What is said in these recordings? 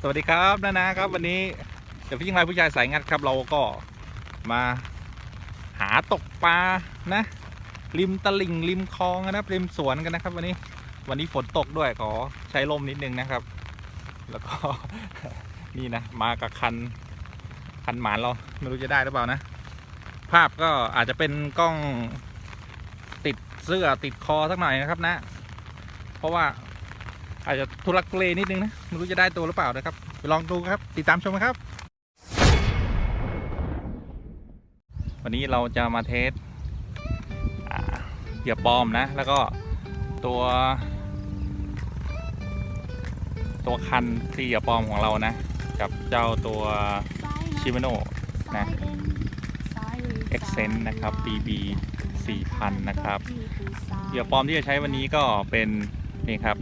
สวัสดีครับนานาครับ วันนี้เดี๋ยวพี่ยิงไลผู้ชายสายงัดครับ เราก็มาหาตกปลานะ ริมตลิ่งริมคลองนะครับริมสวนกันนะครับ วันนี้วันนี้ฝนตกด้วยขอใช้ลมนิดนึงนะครับ แล้วก็นี่นะมากับคันคันหมานเราไม่รู้จะได้หรือเปล่านะ ภาพก็อาจจะเป็นกล้องติดเสื้อติดคอสักหน่อยนะครับนะ เพราะว่า อาจจะทุลักทุเลนิดนึงนะไม่รู้จะได้ตัวหรือเปล่านะครับไปลองดูครับ ติดตามชมครับ วันนี้เราจะมาเทสอ่าเหยื่อปลอมนะ แล้วก็ตัว ตัวคันที่เหยื่อปลอมของเรานะ กับเจ้าตัวชิมโนนะ e x c e n t นะครับ BB 4000 นะครับเหยื่อปลอมที่จะใช้วันนี้ก็เป็นนี่ครับ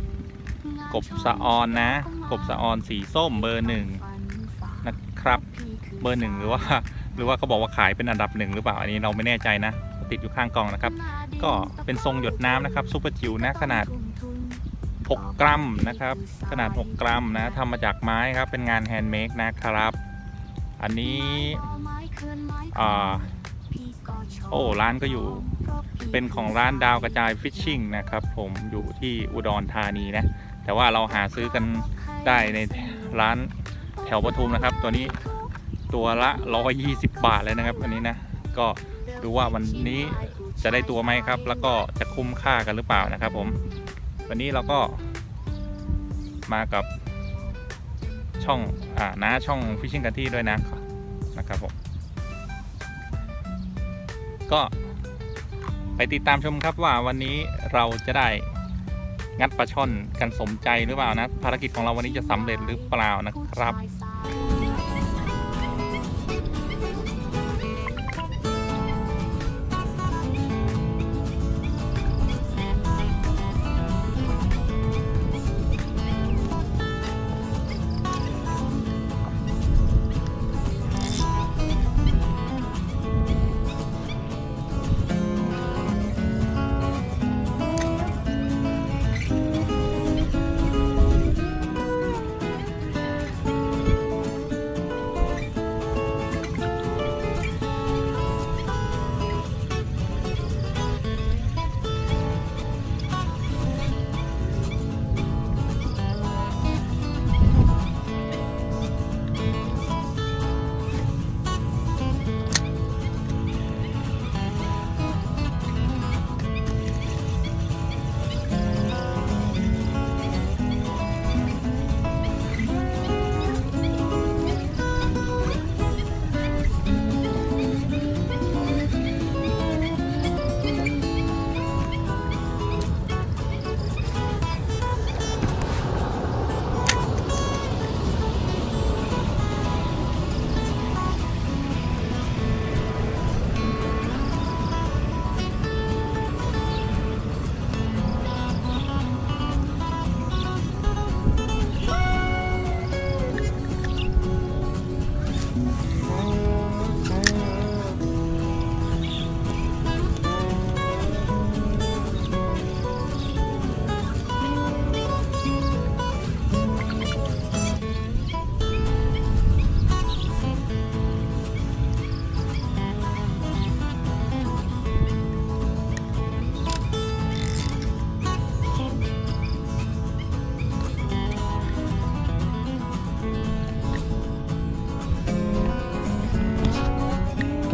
กบสะออนนะ กบสะออนสีส้มเบอร์หนึ่งนะครับ เบอร์หนึ่งหรือว่า หรือว่าเขาบอกว่าขายเป็นอันดับหนึ่งหรือเปล่าอันนี้เราไม่แน่ใจนะ ติดอยู่ข้างกล่องนะครับ ก็เป็นทรงหยดน้ำนะครับซูเปอร์จิ๋วนะขนาด 6 กรัมนะครับ ขนาด 6 กรัมนะทำมาจากไม้ครับ เป็นงานแฮนด์เมดนะครับ อันนี้อ่าโอ้ร้านก็อยู่เป็นของร้านดาวกระจายฟิชชิ่งนะครับ ผมอยู่ที่อุดรธานีนะ แต่ว่าเราหาซื้อกันได้ในร้านแถวปทุมนะครับ ตัวนี้ตัวละ 120 บาทเลยนะครับ อันนี้นะก็ดูว่าวันนี้จะได้ตัวไหมครับ แล้วก็จะคุ้มค่ากันหรือเปล่านะครับ ผม วันนี้เราก็มากับช่องอ่านะช่องฟิชชิ่งกันที่ด้วยนะนะครับผมก็ไปติดตามชมครับว่าวันนี้เราจะได้ งัดปลาช่อนกันสมใจหรือเปล่านะ ภารกิจของเราวันนี้จะสำเร็จหรือเปล่านะครับ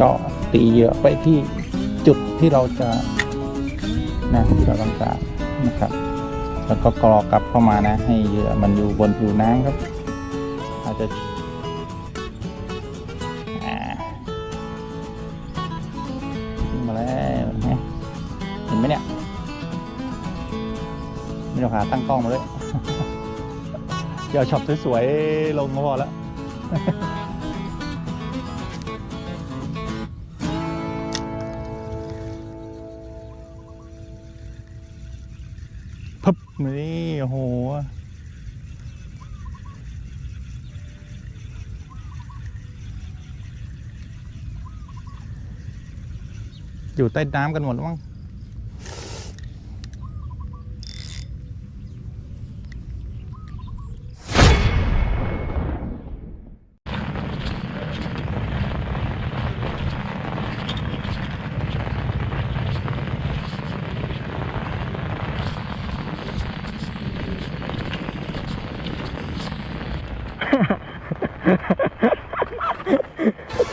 ก็ตีเหยื่อไปที่จุดที่เราจะนะที่เราต้องการนะครับ แล้วก็กรอกลับเข้ามานะ ให้เหยื่อมันอยู่บนผิวน้ำครับ อาจจะมาแล้วเห็นไหมเนี่ยไม่ต้องหาตั้งกล้องมาเลยเดี๋ยวช็อปสวยๆลงก็พอแล้ว นี่โอ้โหอยู่ใต้น้ำกันหมดมั้ง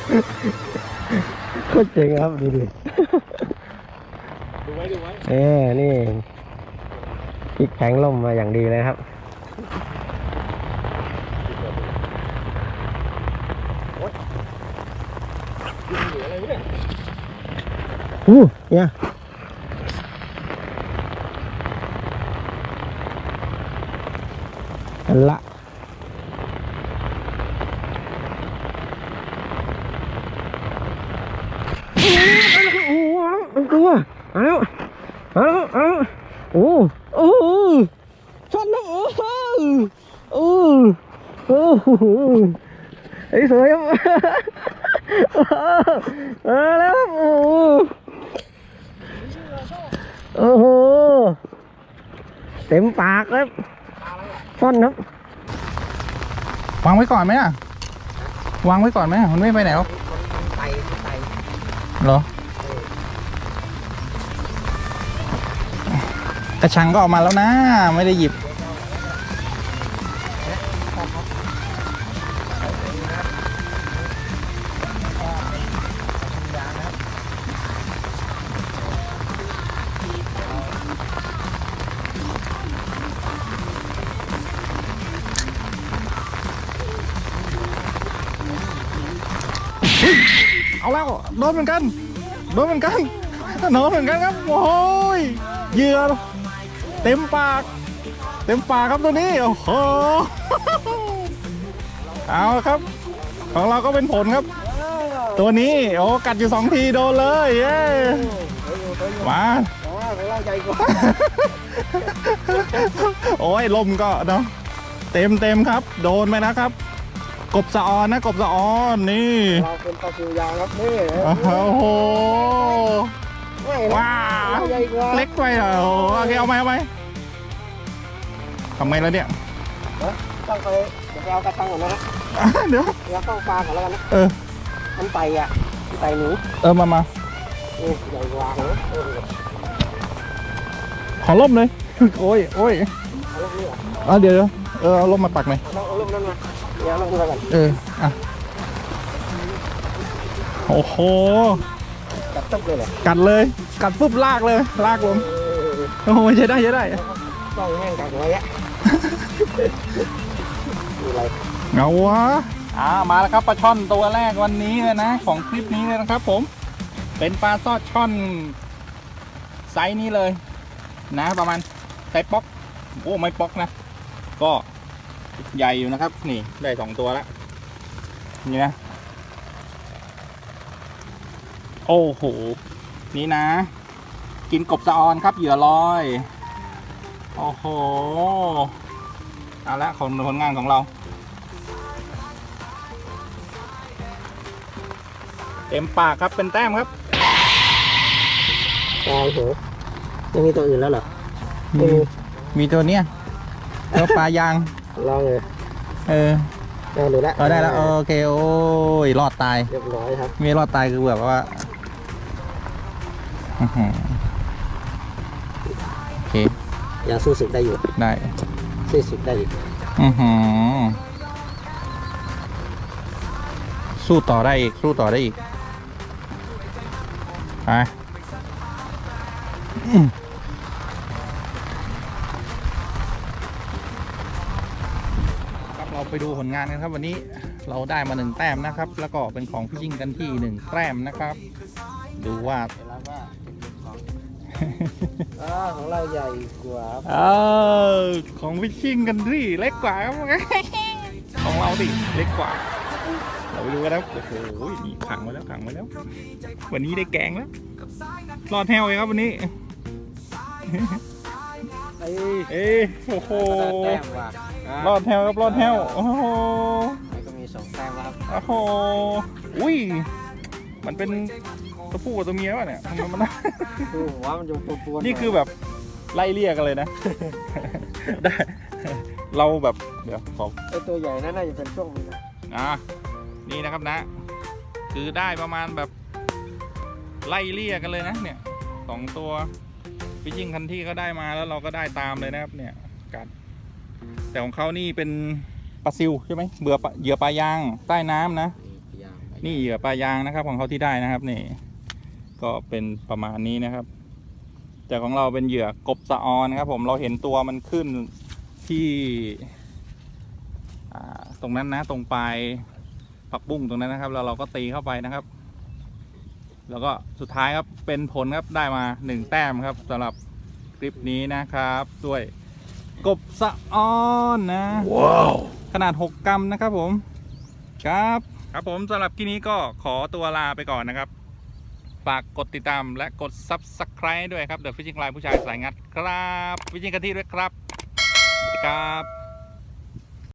วมั้งตรเจ๋งครับดูดิดูไว้ดูไว้เอ้นี่พลิกแผงล่มมาอย่างดีเลยครับเหลืออะไรวะเนี่ยอู้เนี่ยอันละโอ้โหมันกลัวเอาแล้วเอาแล้วเอาแล้วโอ้โอ้ช็อตนะโอ้โอ้โอ้โหไอ้ยสวยครับเอาแล้วครับโอ้โหโอ้โหเต็มปากครับซ่อนครับวางไว้ก่อนไหมอะวางไว้ก่อนไหมอะมันไม่ไปไหนหรอกไตไตเหรอ กระชังก็ออกมาแล้วนะ ไม่ได้หยิบ เอาแล้วโดนเหมือนกัน โดนเหมือนกันโดนเหมือนกันครับ โอ้ยเหยื่อ เต็มปาก เต็มปากครับตัวนี้ โอ้โห เอาครับ ของเราก็เป็นผลครับ ตัวนี้ โอ้กัดอยู่สองทีโดนเลยเย้มาอ๋อของเราใหญ่กว่า โอ้ยลมก็เนาะเต็มเต็มครับ โดนไปนะครับ กบสะออนนะกบสะออนนี่เราเป็นปลาซิวยางครับนี่โอ้โห ไม่ว้าเราใหญ่กว่าเล็กไปเหรอโอ้โอเคเอาไหมเอาไหมทำไงแล้วเนี่ยต้องไปเดี๋ยวไปเอากระชังก่อนนะเดี๋ยว เดี๋ยวต้องปลาก่อนแล้วกันนะเออ มันไตอะมันไตหนูเออมามานี่ใหญ่กว่าเหรอเออขอล่มเลย โอ้ยโอ้ยเอาลูกนี่เหรออะเดี๋ยวเดี๋ยวเออเอาล่มมาปักหน่อยเอาเอาลูกนั้นมาเดี๋ยวเอาลูกนี้ไปก่อนเอออะโอ้โหจับ ตึ๊บเลยเหรอกัดเลย กัดปุ๊บลากเลย ลากลงเออโอ้ยใช้ได้ใช้ได้ต้องแห้งกักไว้อะดูอะไรเงาวะอ่ามาแล้วครับปลาช่อนตัวแรกวันนี้เลยนะของคลิปนี้เลยนะครับ ผม เป็นปลาซอดช่อนไซส์นี้เลย นะ ประมาณไซส์ป๊อกโอ้ไม่ป๊อกนะ ก็ใหญ่อยู่นะครับ นี่ได้สองตัวแล้วนี่นะ โอ้โห นี่นะ กินกบสะออนครับเหยื่อลอย โอ้โห เอาละของผลงานของเรา เต็มปากครับเป็นแต้มครับตายเหรอยังมีตัวอื่นแล้วเหรอมีมีตัวเนี้ยตัวปลายาง ลองเลยเออลองดูแล้วเอาได้แล้ว โอเค โอ้ย รอดตาย เรียบร้อยครับไม่รอดตายคือแบบว่า อื้อหือโอเค ยังสู้ศึกได้อยู่ได้ สู้ศึกได้อีกอือหือ สู้ต่อได้อีก สู้ต่อได้อีกไปอืมครับเราไปดูผลงานกันครับวันนี้เราได้มาหนึ่งแต้มนะครับ แล้วก็เป็นของพี่ยิ่งกันที่หนึ่งแต้มนะครับ ดูว่า แล้วว่า อ่าของเราใหญ่กว่าเออของพี่ชิงกันที่เล็กกว่าครับ ของเราดิเล็กกว่า เราไปดูกันครับโอ้โหนี่ขังไว้แล้วขังไว้แล้ว วันนี้ได้แกงแล้วรอดแถวเลยครับวันนี้ ไอ้เอ้ยโอ้โหแต้มว่ะรอดแถวครับรอดแถวโอ้โหมันก็มีสองแต้มแล้วครับโอ้โหอุ้ยมันเป็น ตัวผู้กับตัวเมียวะเนี่ยทำไมมันคือหัวมันจะปวนๆนี่คือแบบไล่เรียกกันเลยนะ ได้ เราแบบเดี๋ยวขอ ไอ้ตัวใหญ่นั่นน่าจะเป็นช่วงนี้นะอะนี่นะครับนะ คือได้ประมาณแบบไล่เลี่ยกันเลยนะเนี่ยสองตัวฟิชชิ่งคันที่เขาได้มาแล้วเราก็ได้ตามเลยนะครับ เนี่ยกัดแต่ของเขานี่เป็นปลาซิวใช่ไหมเบื่อปลาเหยื่อปลายางใต้น้ำนะ นี่เหยื่อปลายางนะครับ ของเขาที่ได้นะครับนี่ ก็เป็นประมาณนี้นะครับ แต่ของเราเป็นเหยื่อกบสะออนครับ ผมเราเห็นตัวมันขึ้นที่อ่าตรงนั้นนะตรงปลายผักบุ้งตรงนั้นนะครับ แล้วเราก็ตีเข้าไปนะครับ แล้วก็สุดท้ายครับเป็นผลครับได้มาหนึ่งแต้มครับสำหรับคลิปนี้นะครับ ด้วยกบสะออนนะว้าวขนาด 6 กรัมนะครับผม ครับ ครับผมสำหรับที่นี้ก็ขอตัวลาไปก่อนนะครับ ฝากกดติดตามและกด Subscribe ด้วยครับ The Fishing Line ผู้ชายสายงัดครับฟิชชิงกันที่ด้วยครับสวัสดีครับ